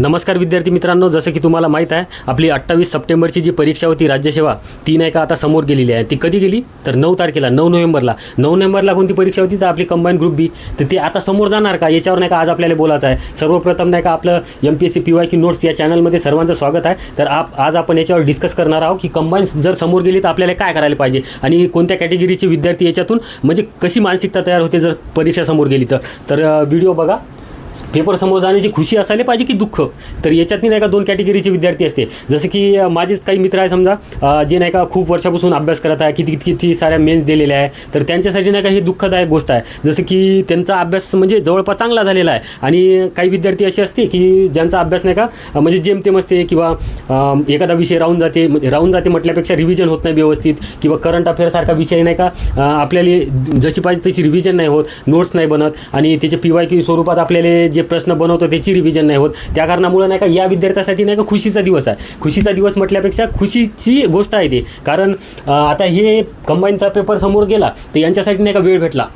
नमस्कार विद्यार्थी मित्रांनो जसं की तुम्हाला माहीत आहे आपली अठ्ठावीस सप्टेंबरची जी परीक्षा होती राज्यसेवा ती नाही का आता समोर गेलेली आहे. ती कधी गेली? तर नऊ तारखेला नऊ नोव्हेंबरला. नऊ नोव्हेंबरला कोणती परीक्षा होती? तर आपली कंबाईन ग्रुप बी तर ती आता समोर जाणार का? याच्यावर नाही का आज आपल्याला बोलायचं आहे. सर्वप्रथम नाही का आपलं M P S C P Y की नोट्स या चॅनलमध्ये सर्वांचं स्वागत आहे. तर आप आज आपण याच्यावर डिस्कस करणार आहोत की कंबाईन जर समोर गेली तर आपल्याला काय करायला पाहिजे? आणि कोणत्या कॅटेगरीचे विद्यार्थी याच्यातून म्हणजे कशी मानसिकता तयार होते जर परीक्षा समोर गेली तर? तर व्हिडिओ बघा. पेपर समोर जाण्याची खुशी असायला पाहिजे की दुःख? तर याच्यातनी नाही का दोन कॅटेगरीचे विद्यार्थी असते. जसं की माझेच काही मित्र आहे समजा जे नाही का खूप वर्षापासून अभ्यास करत आहे किती किती किती साऱ्या मेन्स दिलेल्या आहे तर त्यांच्यासाठी नाही का ही दुःखदायक गोष्ट आहे. जसं की त्यांचा अभ्यास म्हणजे जवळपास चांगला झालेला आहे. आणि काही विद्यार्थी असे असते की ज्यांचा अभ्यास नाही का म्हणजे जेमतेम असते किंवा एखादा विषय राहून जाते म्हणजे राहून जाते म्हटल्यापेक्षा रिव्हिजन होत नाही व्यवस्थित किंवा करंट अफेअरसारखा विषय नाही का आपल्याला जशी पाहिजे तशी रिव्हिजन नाही होत नोट्स नाही बनत आणि त्याचे पी वाय क्यू स्वरूपात आपल्याला जे प्रश्न बनवतो त्याची रिव्हिजन नाही होत. त्या कारणामुळे नाही का या विद्यार्थ्यासाठी नाही का खुशीचा दिवस आहे. खुशीचा दिवस म्हटल्यापेक्षा खुशीची गोष्ट आहे ती. कारण आता हे कंबाईनचा पेपर समोर गेला तर यांच्यासाठी नाही का वेळ भेटला.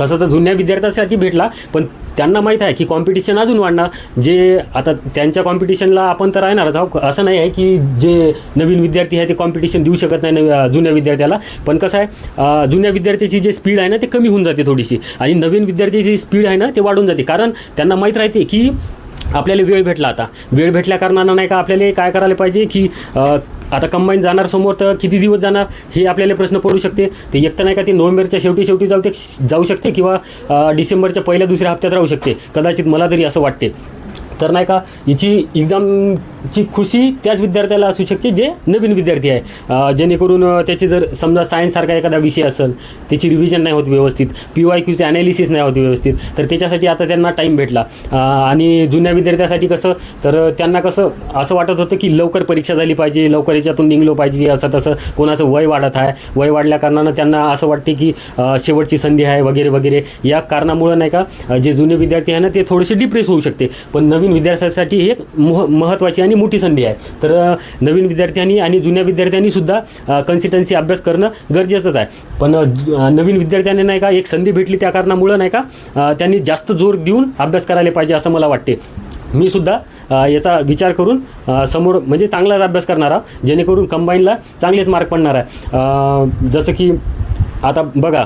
तसं तर जुन्या विद्यार्थ्यांसाठी भेटला पण त्यांना माहीत आहे की कॉम्पिटिशन अजून वाढणार. जे आता त्यांच्या कॉम्पिटिशनला आपण तर राहणारच आहोत. असं नाही आहे की जे नवीन विद्यार्थी आहे ते कॉम्पिटिशन देऊ शकत नाही नवी जुन्या विद्यार्थ्याला. पण कसं आहे जुन्या विद्यार्थ्याची जे स्पीड आहे ना ते कमी होऊन जाते थोडीशी. आणि नवीन विद्यार्थ्याची स्पीड आहे ना ते वाढून जाते. कारण त्यांना माहीत राहते की आपल्याला वेळ भेटला आता. वेळ भेटल्या कारणानं नाही का आपल्याला काय करायला पाहिजे की आता कंबाईन जाणार समोर तर किती दिवस जाणार हे आपल्याला प्रश्न पडू शकते. ते एक तर नाही का ते नोव्हेंबरच्या शेवटी शेवटी जाऊ ते जाऊ शकते किंवा डिसेंबरच्या पहिल्या दुसऱ्या हप्त्यात राहू शकते. कदाचित मला तरी असं वाटते. तर नाही का याची ची खुशी त्याच विद्यार्थ्याला असू शकते जे नवीन विद्यार्थी आहे. जेणेकरून त्याचे जर समजा सायन्ससारखा एखादा विषय असेल त्याची रिव्हिजन नाही होत व्यवस्थित पी वाय क्यूचे ॲनालिसिस नाही होत व्यवस्थित तर त्याच्यासाठी आता त्यांना टाईम भेटला. आणि जुन्या विद्यार्थ्यासाठी कसं तर त्यांना कसं असं वाटत होतं की लवकर परीक्षा झाली पाहिजे लवकर याच्यातून निघलो पाहिजे असं तसं कोणाचं वय वाढत आहे. वय वाढल्या कारणानं त्यांना असं वाटते की शेवटची संधी आहे वगैरे वगैरे. या कारणामुळं नाही का जे जुने विद्यार्थी आहे ना ते थोडेसे डिप्रेस होऊ शकते. पण नवीन विद्यार्थ्यासाठी हे मह महत्त्वाची आणि मोठी संधी आहे. तर नवीन विद्यार्थ्यांनी आणि जुन्या विद्यार्थ्यांनी सुद्धा कन्सिस्टन्सी अभ्यास करणं गरजेचंच आहे. पण नवीन विद्यार्थ्यांनी नाही का एक संधी भेटली त्या कारणामुळं नाही का त्यांनी जास्त जोर देऊन अभ्यास करायला पाहिजे असं मला वाटते. मी सुद्धा याचा विचार करून समोर म्हणजे चांगलाच अभ्यास करणार आहे जेणेकरून कंबाईनला चांगलेच मार्क पडणार आहे. जसं की आता बघा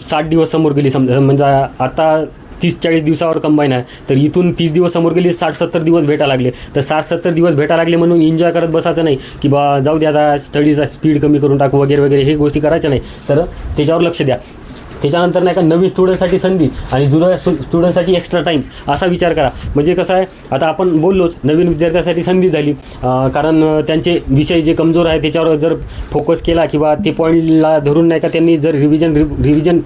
साठ दिवस समोर गेली समजा म्हणजे आता तीस चाळीस दिवसावर कंबाईन आहे. तर इथून तीस दिवस समोर गेली साठ सत्तर दिवस भेटा लागले. तर साठ सत्तर दिवस भेटा लागले म्हणून एन्जॉय करत बसायचं नाही. की बा जाऊ द्या आता स्टडीचा स्पीड कमी करून टाकू वगैरे वगैरे हे गोष्टी करायच्या नाही. तर त्याच्यावर लक्ष द्या. त्याच्यानंतर नाही का नवीन स्टुडंटसाठी संधी आणि जुन्या स्टुडंटसाठी एक्स्ट्रा टाईम असा विचार करा. म्हणजे कसं आहे आता आपण बोललोच नवीन विद्यार्थ्यासाठी संधी झाली. कारण त्यांचे विषय जे कमजोर आहे त्याच्यावर जर फोकस केला किंवा ते पॉईंटला धरून नाही का त्यांनी जर रिव्हिजन रिव्हिजन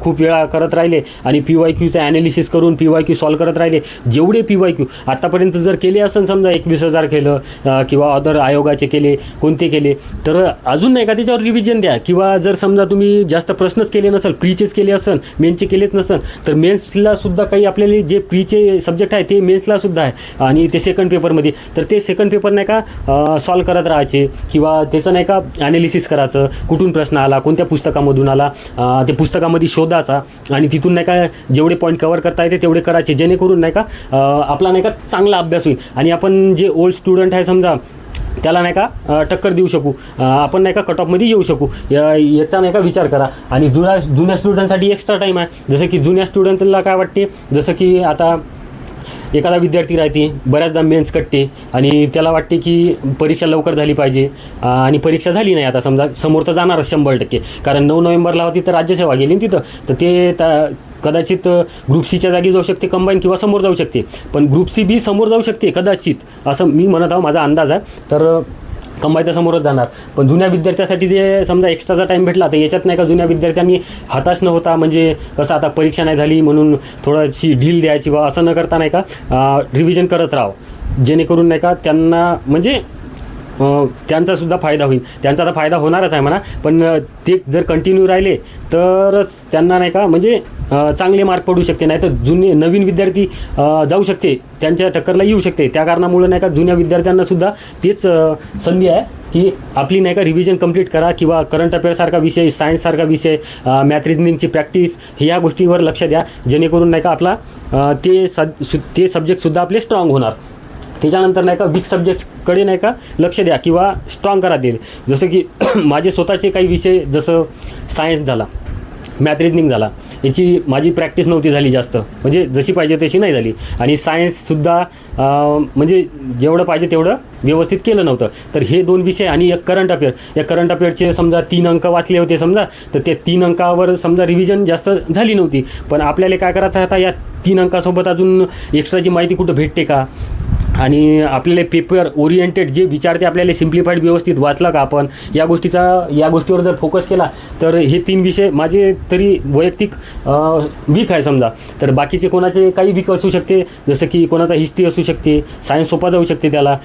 खूप वेळा करत राहिले आणि पी वाय क्यूचं ॲनालिसिस करून पी वाय क्यू सॉल्व करत राहिले जेवढे पी वाय क्यू आत्तापर्यंत जर केले असेल समजा एकवीस हजार केलं किंवा अदर आयोगाचे केले कोणते केले तर अजून नाही का त्याच्यावर रिव्हिजन द्या. किंवा जर समजा तुम्ही जास्त प्रश्नच केले नसेल प्रीचेच केले असेल मेन्सचे केलेच नसेल तर मेन्सला सुद्धा काही आपल्याला जे प्रीचे सब्जेक्ट आहे ते मेन्सला सुद्धा आहे. आणि ते सेकंड पेपरमध्ये तर ते सेकंड पेपर नाही का सॉल्व करत राहायचे किंवा त्याचं नाही का ॲनालिसिस करायचं कुठून प्रश्न आला कोणत्या पुस्तकामधून आला ते पुस्तकामध्ये शोधाचा आणि तिथून नाही का जेवढे पॉईंट कवर करता येते तेवढे करायचे. जेणेकरून नाही का आपला नाही का चांगला अभ्यास होईल. आणि आपण जे ओल्ड स्टुडंट आहे समजा त्याला नाही का टक्कर देऊ शकू. आपण नाही का कट ऑफमध्ये येऊ शकू. या याचा नाही का विचार करा. आणि जुन्या जुन्या स्टुडंटसाठी एक्स्ट्रा टाईम आहे. जसं की जुन्या स्टुडंटला काय वाटते? जसं की आता एखादा विद्यार्थी राहते बऱ्याचदा मेन्स कटते आणि त्याला वाटते की परीक्षा लवकर झाली पाहिजे. आणि परीक्षा झाली नाही आता समजा समोर तर जाणारच शंभर टक्के. कारण नऊ नोव्हेंबरला होती तर राज्यसेवा गेली ना तिथं. तर ते त्या कदाचित ग्रुप सीच्या जागी जाऊ शकते कंबाईन किंवा समोर जाऊ शकते. पण ग्रुप सी बी समोर जाऊ शकते कदाचित असं मी म्हणत आहो माझा अंदाज आहे. तर कंबाईच्या समोरच जाणार. पण जुन्या विद्यार्थ्यासाठी जे समजा एक्स्ट्राचा टाईम भेटला तर याच्यात नाही का जुन्या विद्यार्थ्यांनी हताश न होता म्हणजे कसं आता परीक्षा नाही झाली म्हणून थोडीशी ढील द्यायची बा असं न करता नाही का रिव्हिजन करत राहावं जेणेकरून नाही का त्यांना म्हणजे त्यांचासुद्धा फायदा होईल. त्यांचा तर फायदा होणारच आहे म्हणा. पण ते जर कंटिन्यू राहिले तरच त्यांना नाही का म्हणजे चांगले मार्क पडू शकते. नाही तर जुने नवीन विद्यार्थी जाऊ शकते. त्यांच्या टक्करला येऊ शकते. त्या कारणामुळे नाही का जुन्या विद्यार्थ्यांनासुद्धा तेच संधी आहे की आपली नाही का रिव्हिजन कंप्लीट करा किंवा करंट अफेअरसारखा विषय सायन्ससारखा विषय मॅथ रिजनिंगची प्रॅक्टिस ह्या गोष्टीवर लक्ष द्या. जेणेकरून नाही का आपला ते स सु- ते सब्जेक्टसुद्धा आपले स्ट्रॉंग होणार. त्याच्यानंतर नाही का वीक सब्जेक्टकडे नाही का लक्ष द्या किंवा स्ट्रॉंग करा देईल जसं की माझे स्वतःचे काही विषय जसं सायन्स झाला मॅथ रिजनिंग झाला याची माझी प्रॅक्टिस नव्हती झाली जास्त. म्हणजे जशी पाहिजे तशी नाही झाली. आणि सायन्ससुद्धा म्हणजे जेवढं पाहिजे तेवढं व्यवस्थित केलं नव्हतं. तर हे दोन विषय आणि एक करंट अफेअर या करंट अफेअरचे समजा तीन अंक वाचले होते समजा तर ते तीन अंकावर समजा रिव्हिजन जास्त झाली नव्हती. पण आपल्याला काय करायचं आता या तीन अंकासोबत अजून एक्स्ट्राची माहिती कुठं भेटते का? आणि आपल्याला पेपर ओरिएंटेड जे विचारते आपल्याला सिम्प्लिफाईड व्यवस्थित वाचला का आपण या गोष्टीचा या गोष्टीवर जर फोकस केला तर हे तीन विषय माझे तरी वैयक्तिक वीक आहे समजा. तर बाकीचे कोणाचे काही वीक असू शकते जसं की कोणाचा हिस्ट्री असू शकते सायन्स सोपा जाऊ शकते त्याला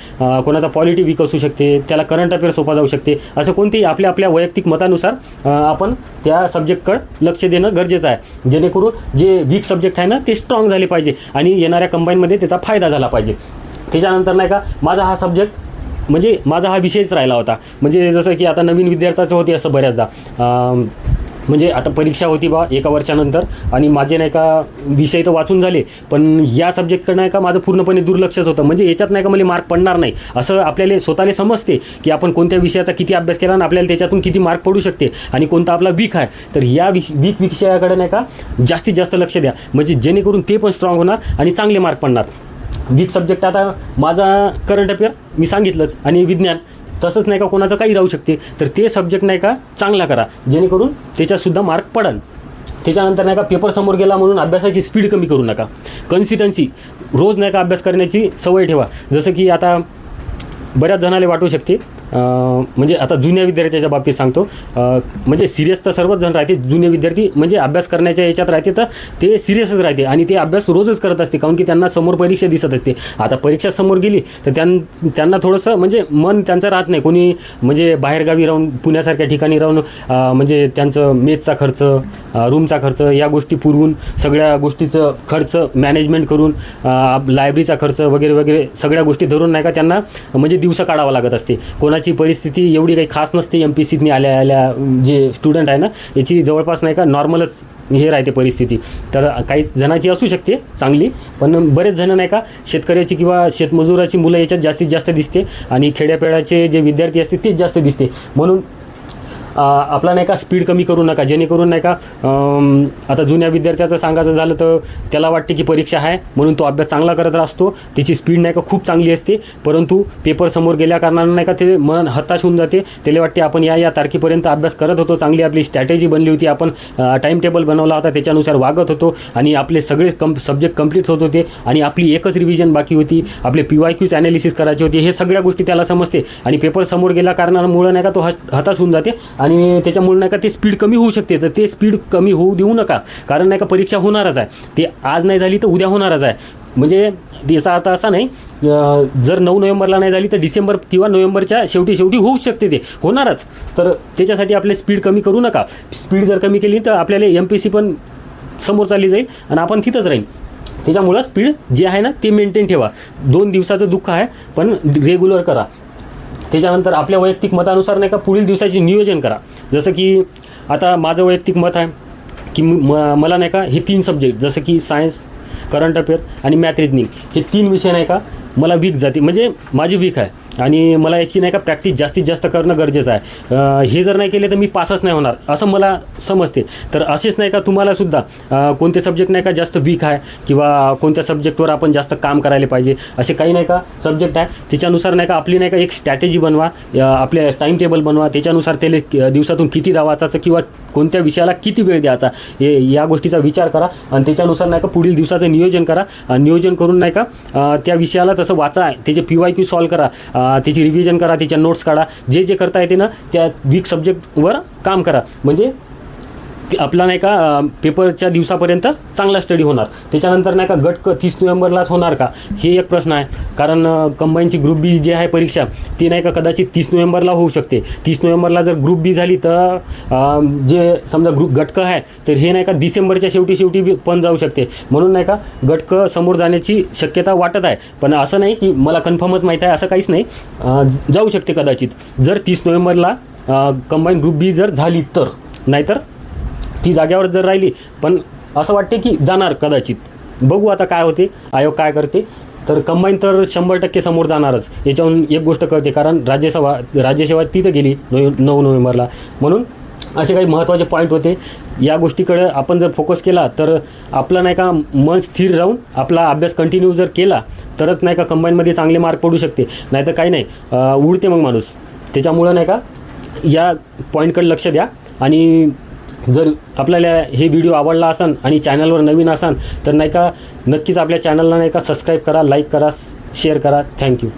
कोणाचा पॉलिटी वीक असू शकते त्याला करंट अफेअर सोपा जाऊ शकते असं कोणतेही आपल्या आपल्या वैयक्तिक मतानुसार आपण त्या सब्जेक्टकडे लक्ष देणं गरजेचं आहे. जेणेकरून जे वीक सब्जेक्ट आहे ना ते स्ट्रॉंग झाले पाहिजे आणि येणाऱ्या कंबाईनमध्ये त्याचा फायदा झाला पाहिजे. त्याच्यानंतर नाही का माझा हा सब्जेक्ट म्हणजे माझा हा विषयच राहिला होता. म्हणजे जसं की आता नवीन विद्यार्थ्याचं होते असं बऱ्याचदा. म्हणजे आता परीक्षा होती बा एका वर्षानंतर आणि माझे नाही का विषय तर वाचून झाले पण या सब्जेक्टकडे नाही का माझं पूर्णपणे दुर्लक्षच होतं. म्हणजे याच्यात नाही का मला मार्क पडणार नाही. असं आपल्याला स्वतःला समजते की आपण कोणत्या विषयाचा किती अभ्यास केला आणि आपल्याला त्याच्यातून किती मार्क पडू शकते आणि कोणता आपला वीक आहे. तर या विष वीक विषयाकडे नाही का जास्तीत जास्त लक्ष द्या. म्हणजे जेणेकरून ते पण स्ट्रॉंग होणार आणि चांगले मार्क पडणार. वीक सब्जेक्ट आता माझा करंट अफेअर मी सांगितलंच आणि विज्ञान. तसंच नाही का कोणाचं काही राहू शकते. तर ते सब्जेक्ट नाही का चांगला करा. जेणेकरून त्याच्यातसुद्धा मार्क पडन त्याच्यानंतर नाही का पेपर समोर गेला म्हणून अभ्यासाची स्पीड कमी करू नका. कन्सिस्टन्सी रोज नाही का अभ्यास करण्याची सवय ठेवा. जसं की आता बऱ्याच जणाला वाटू शकते म्हणजे आता जुन्या विद्यार्थ्याच्या बाबतीत सांगतो. म्हणजे सिरियस तर सर्वच जण राहते जुने विद्यार्थी म्हणजे अभ्यास करण्याच्या याच्यात राहते तर ते सिरियसच राहते आणि ते अभ्यास रोजच करत असते काऊन की त्यांना समोर परीक्षा दिसत असते. आता परीक्षा समोर गेली तर त्यां त्यांना थोडंसं म्हणजे मन त्यांचं राहत नाही. कोणी म्हणजे बाहेरगावी राहून पुण्यासारख्या ठिकाणी राहून म्हणजे त्यांचं मेजचा खर्च रूमचा खर्च या गोष्टी पुरवून सगळ्या गोष्टीचं खर्च मॅनेजमेंट करून लायब्ररीचा खर्च वगैरे वगैरे सगळ्या गोष्टी धरून नाही का त्यांना म्हणजे दिवसा काढावा लागत असते. कोणाची परिस्थिती एवढी काही खास नसते एम पी सीतनी आल्या आल्या जे स्टुडंट आहे ना याची जवळपास नाही का नॉर्मलच हे राहते परिस्थिती. तर काही जणाची असू शकते चांगली पण बरेच जण नाही का शेतकऱ्याची किंवा शेतमजुराची मुलं याच्यात जास्तीत जास्त दिसते आणि खेड्यापेड्याचे जे विद्यार्थी असते तेच जास्त दिसते. म्हणून आपला नाही का स्पीड कमी करू नका. जेणेकरून नाही का आता जुन्या विद्यार्थ्याचं सांगायचं झालं तर त्याला वाटते की परीक्षा आहे म्हणून तो अभ्यास चांगला करत असतो. त्याची स्पीड नाही का खूप चांगली असते. परंतु पेपर समोर गेल्या कारणानं नाही का ते मन हताश होऊन जाते. त्याला वाटते आपण या या तारखेपर्यंत अभ्यास करत होतो. चांगली आपली स्ट्रॅटेजी बनली होती. आपण टाईम टेबल बनवला होता. त्याच्यानुसार वागत होतो. आणि आपले सगळे कम सब्जेक्ट कंप्लीट होत होते. आणि आपली एकच रिव्हिजन बाकी होती. आपले पी वाय क्यूच ॲनालिसिस करायचे होते. हे सगळ्या गोष्टी त्याला समजते. आणि पेपर समोर गेल्या कारणामुळं नाही का तो हताश होऊन जाते. आणि त्याच्यामुळे नाही का ते स्पीड कमी होऊ शकते. तर ते स्पीड कमी होऊ देऊ नका. कारण नाही का परीक्षा होणारच आहे. ते आज नाही झाली तर उद्या होणारच आहे. म्हणजे याचा अर्थ असा नाही जर नऊ नोव्हेंबरला नाही झाली तर डिसेंबर किंवा नोव्हेंबरच्या शेवटी शेवटी होऊ शकते ते. होणारच. तर त्याच्यासाठी आपले स्पीड कमी करू नका. स्पीड जर कमी केली तर आपल्याला एम पी सी पण समोर चालली जाईल आणि आपण तिथंच राहील. त्याच्यामुळं स्पीड जे आहे ना ते मेंटेन ठेवा. दोन दिवसाचं दुःख आहे पण रेग्युलर करा. त्याच्यानंतर आपल्या वैयक्तिक मतानुसार नाही का पुढील दिवसाचे नियोजन करा. जसं की आता माझं वैयक्तिक मत आहे की म मला नाही का हे तीन सब्जेक्ट जसं की सायन्स करंट अफेअर आणि मॅथ रिजनिंग हे तीन विषय नाही का मला वीक जाते. म्हणजे माझी वीक आहे. आणि मला याची नाही का प्रॅक्टिस जास्तीत जास्त करणं गरजेचं आहे. हे जर नाही केले तर मी पासच नाही होणार असं मला समजते. तर असेच नाही का तुम्हालासुद्धा कोणते सब्जेक्ट नाही का जास्त वीक आहे किंवा कोणत्या सब्जेक्टवर आपण जास्त काम करायला पाहिजे असे काही नाही का सब्जेक्ट आहे. त्याच्यानुसार नाही का आपली नाही का एक स्ट्रॅटेजी बनवा आपल्या टाईम टेबल बनवा. त्याच्यानुसार त्याला दिवसातून किती दा किंवा कोणत्या विषयाला किती वेळ द्यायचा हे या गोष्टीचा विचार करा. आणि त्याच्यानुसार नाही का पुढील दिवसाचं नियोजन करा. आणि नियोजन करून नाही का त्या विषयाला तसं वाचा त्याचे पी वाय क्यू सॉल्व करा त्याची रिव्हिजन करा त्याच्या नोट्स काढा. जे जे करता येते ना त्या वीक सब्जेक्टवर काम करा. म्हणजे आपला नाही का पेपरच्या दिवसापर्यंत चांगला स्टडी होणार. त्याच्यानंतर नाही का गट क तीस नोव्हेंबरलाच होणार का? हे एक प्रश्न आहे. कारण कंबाईनची ग्रुप बी जी आहे परीक्षा ती नाही का कदाचित तीस नोव्हेंबरला होऊ शकते. तीस नोव्हेंबरला जर ग्रुप बी झाली तर जे समजा ग्रुप गटक आहे तर हे नाही का डिसेंबरच्या शेवटी शेवटी बी पण जाऊ शकते. म्हणून नाही का गटक समोर जाण्याची शक्यता वाटत आहे. पण असं नाही की मला कन्फर्मच माहीत आहे असं काहीच नाही. जाऊ शकते कदाचित. जर तीस नोव्हेंबरला कंबाईन ग्रुप बी जर झाली तर नाहीतर ती जाग्यावर जर राहिली पण असं वाटते की जाणार कदाचित. बघू आता काय होते आयोग काय करते. तर कंबाईन तर शंभर टक्के समोर जाणारच. याच्याहून एक गोष्ट कळते कारण राज्यसभा राज्यसेवा तिथं गेली नोव्हे नऊ नोव्हेंबरला. म्हणून असे काही महत्त्वाचे पॉईंट होते. या गोष्टीकडे आपण जर फोकस केला तर आपलं नाही का मन स्थिर राहून आपला अभ्यास कंटिन्यू जर केला तरच नाही का कंबाईनमध्ये चांगले मार्क पडू शकते. नाही तर काही नाही उडते मग माणूस. त्याच्यामुळं नाही का या पॉईंटकडे लक्ष द्या. आणि जर आपल्याला हे व्हिडिओ आवडला असाल आणि चॅनलवर नवीन असाल तर नाही का नक्कीच आपल्या चॅनलला नाही का सबस्क्राईब करा लाईक करा शेअर करा. थँक्यू